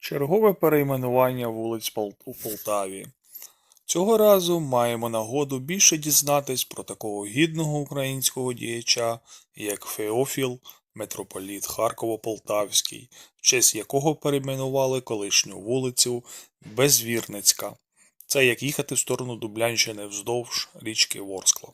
Чергове перейменування вулиць у Полтаві. Цього разу маємо нагоду більше дізнатись про такого гідного українського діяча, як Феофіл, митрополіт Харково-Полтавський, в честь якого перейменували колишню вулицю Безвірницька. Це як їхати в сторону Дублянщини вздовж річки Ворскла.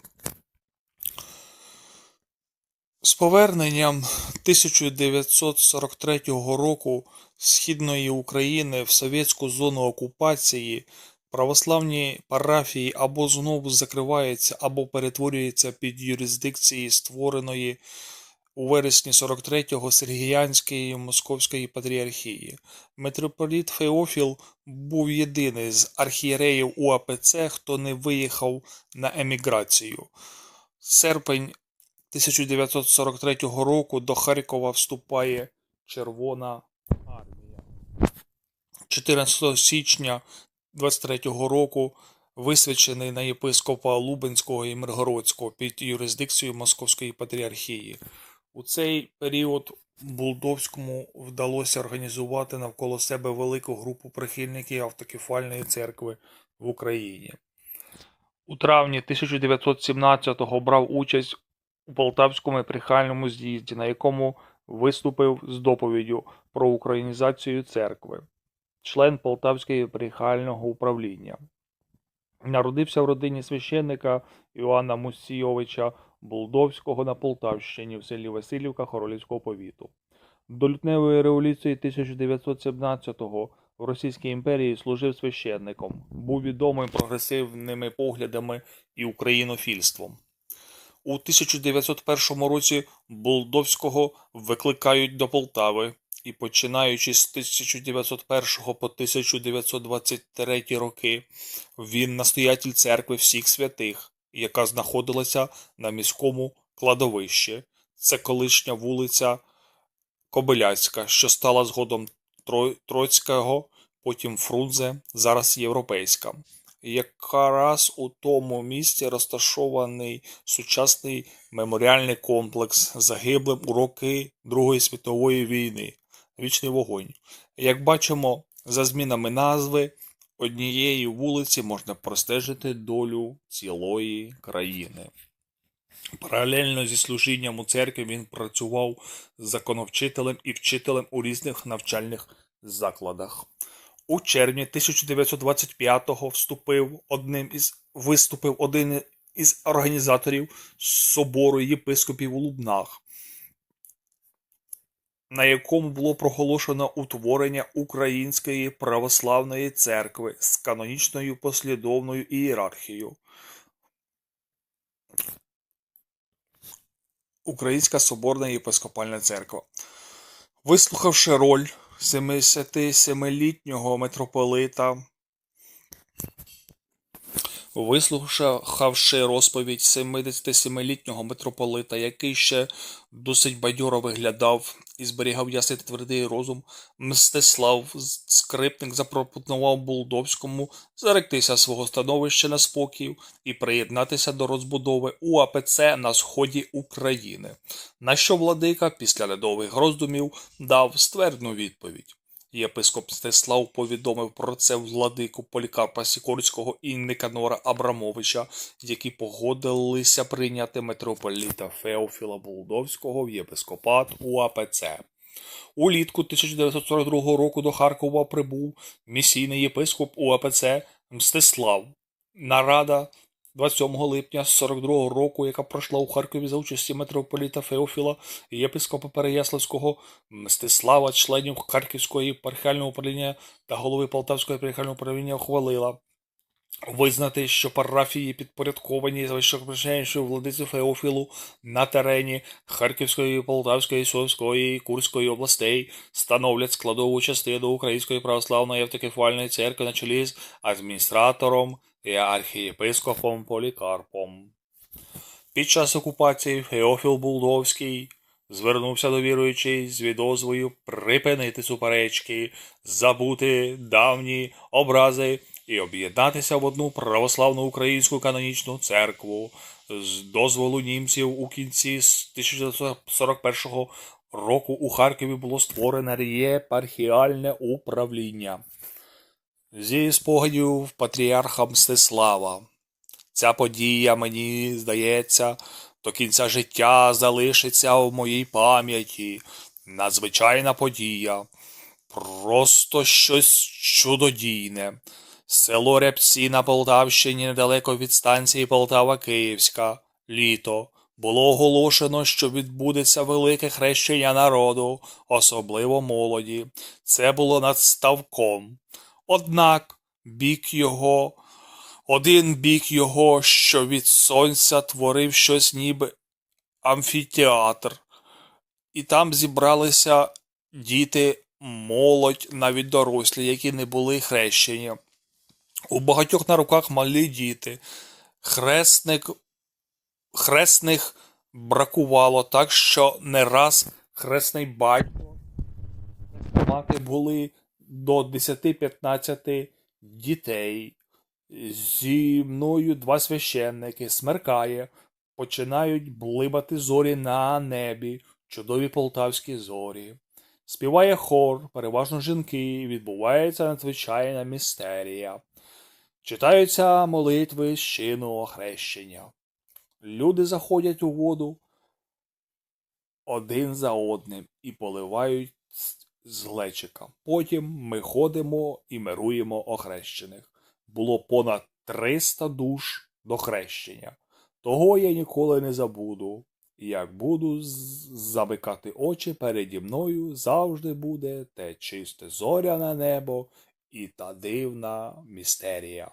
З поверненням 1943 року Східної України в совєтську зону окупації православні парафії або знову закриваються, або перетворюються під юрисдикції створеної у вересні 43-го Сергіянської Московської патріархії. Митрополіт Феофіл був єдиний з архієреїв УАПЦ, хто не виїхав на еміграцію. Серпень 1943 року до Харкова вступає Червона армія. 14 січня 23 року висвячений на єпископа Лубенського і Миргородського під юрисдикцією Московської патріархії. У цей період Булдовському вдалося організувати навколо себе велику групу прихильників автокефальної церкви в Україні. У травні 1917-го брав участь у Полтавському епархіальному з'їзді, на якому виступив з доповіддю про українізацію церкви, член Полтавського епархіального управління. Народився в родині священника Іоанна Мусійовича Булдовського на Полтавщині в селі Васильівка Хоролівського повіту. До лютневої революції 1917-го в Російській імперії служив священником, був відомий прогресивними поглядами і українофільством. У 1901 році Булдовського викликають до Полтави, і починаючи з 1901 по 1923 роки, він настоятель церкви всіх святих, яка знаходилася на міському кладовищі. Це колишня вулиця Кобиляцька, що стала згодом Тро- Троцького, потім Фрунзе, зараз Європейська. Якраз у тому місці розташований сучасний меморіальний комплекс загиблим у роки Другої світової війни Вічний вогонь. Як бачимо, за змінами назви однієї вулиці можна простежити долю цілої країни. Паралельно зі служінням у церкві він працював законовчителем і вчителем у різних навчальних закладах. У червні 1925-го вступив одним із виступив один із організаторів собору єпископів у Лубнах, на якому було проголошено утворення Української православної церкви з канонічною послідовною ієрархією. Українська Соборна єпископальна церква. Вислухавши роль 77-літнього митрополита, вислухавши розповідь 77-літнього митрополита, який ще досить бадьоро виглядав і зберігав ясний твердий розум, Мстислав Скрипник запропонував Булдовському заректися свого становища на спокій і приєднатися до розбудови УАПЦ на сході України. На що владика після недовгих роздумів дав ствердну відповідь. Єпископ Стеслав повідомив про це владику Полікарпа Сікорського і Никанора Абрамовича, які погодилися прийняти митрополіта Феофіла Булдовського в єпископат УАПЦ. Улітку 1942 року до Харкова прибув місійний єпископ УАПЦ Мстислав. Нарада 27 липня 42 року, яка пройшла у Харкові за участі митрополіта Феофіла і єпископа Переяславського Мстислава, членів Харківського єпархіального управління та голови Полтавського єпархіального управління ухвалила визнати, що парафії підпорядковані вищопричайнішою владиці Феофілу на терені Харківської, Полтавської, Сумської і Курської областей становлять складову частину Української православної автокефальної церкви на чолі з адміністратором архієпископом Полікарпом. Під час окупації Феофіл Булдовський звернувся до віруючих з відозвою припинити суперечки, забути давні образи і об'єднатися в одну православну українську канонічну церкву. З дозволу німців у кінці 1941-го року у Харкові було створене єпархіальне управління. Зі спогадів патріарха Мстислава. Ця подія, мені здається, до кінця життя залишиться в моїй пам'яті. Надзвичайна подія. Просто щось чудодійне. Село Рябці на Полтавщині недалеко від станції Полтава Київська. Літо. Було оголошено, що відбудеться велике хрещення народу, особливо молоді. Це було над ставком. Однак бік його, один бік його, що від сонця творив щось ніби амфітеатр, і там зібралися діти, молодь, навіть дорослі, які не були хрещені. У багатьох на руках малі діти. Хресник, хресних бракувало, так що не раз хресний батько мати були до 10-15 дітей. Зі мною два священники смеркає, починають блимати зорі на небі, чудові полтавські зорі. Співає хор, переважно жінки, відбувається надзвичайна містерія. Читаються молитви з чину охрещення. Люди заходять у воду один за одним і поливають з глечика. Потім ми ходимо і мируємо охрещених. Було понад 300 душ до хрещення. Того я ніколи не забуду. Як буду замикати очі переді мною, завжди буде те чисте зоряне небо і та дивна містерія.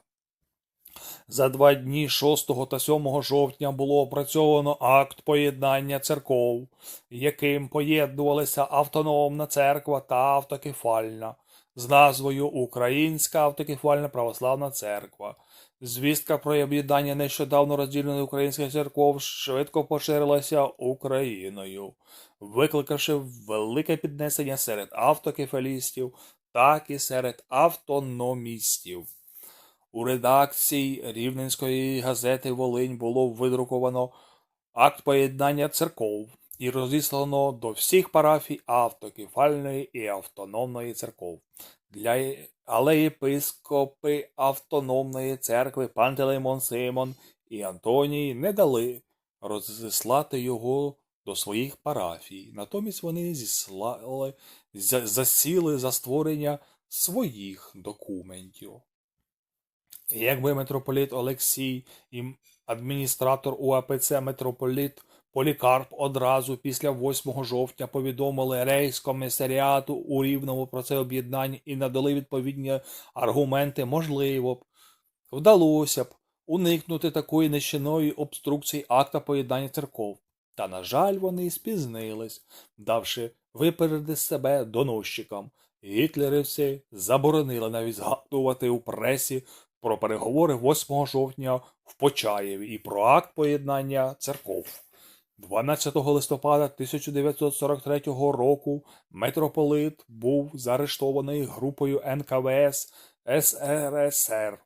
За два дні 6 та 7 жовтня було опрацьовано акт поєднання церков, яким поєднувалися автономна церква та автокефальна з назвою Українська автокефальна православна церква. Звістка про об'єднання нещодавно розділеної українських церков швидко поширилася Україною, викликавши велике піднесення серед автокефалістів, так і серед автономістів. У редакції Рівненської газети Волинь було видруковано акт поєднання церков і розіслано до всіх парафій автокефальної і автономної церков. Для... Але єпископи автономної церкви Пантелеймон Симон і Антоній не дали розіслати його до своїх парафій. Натомість вони зіслали, засіли за створення своїх документів. Якби митрополіт Олексій і адміністратор УАПЦ митрополіт Полікарп одразу після 8 жовтня повідомили рейскомісаріату у Рівному про це об'єднання і надали відповідні аргументи, можливо б, вдалося б уникнути такої нищеної обструкції акта поєднання церков. Та, на жаль, вони спізнились, давши випереди себе доносчикам. Гітлерівці заборонили навіть згадувати у пресі про переговори 8 жовтня в Почаєві і про акт поєднання церков. 12 листопада 1943 року митрополит був заарештований групою НКВС СРСР.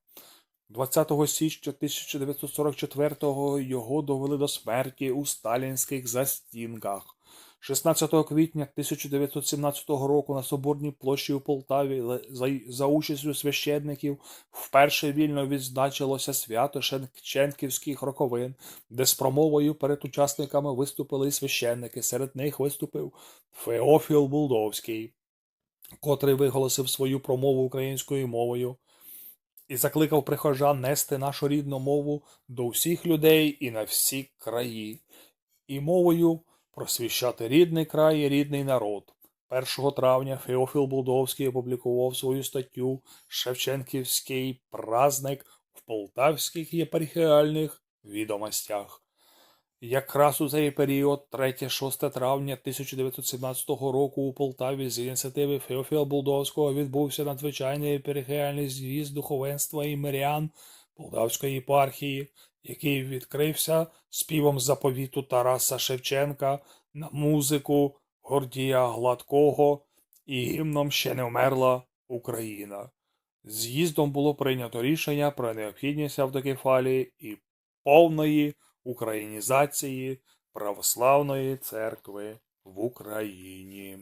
20 січня 1944 його довели до смерті у сталінських застінках. 16 квітня 1917 року на Соборній площі у Полтаві за, участю священників вперше вільно відзначилося свято Шевченківських роковин, де з промовою перед учасниками виступили священники. Серед них виступив Феофіл Булдовський, котрий виголосив свою промову українською мовою і закликав прихожан нести нашу рідну мову до всіх людей і на всі краї, і мовою просвіщати рідний край і рідний народ. 1 травня Феофіл Булдовський опублікував свою статтю Шевченківський праздник в полтавських єпархіальних відомостях. Якраз у цей період, 3-6 травня 1917 року у Полтаві з ініціативи Феофіла Булдовського відбувся надзвичайний епархіальний з'їзд духовенства і мирян Полтавської єпархії, який відкрився співом заповіту Тараса Шевченка на музику Гордія Гладкого і гімном Ще не вмерла Україна. З'їздом було прийнято рішення про необхідність автокефалії і повної українізації православної церкви в Україні.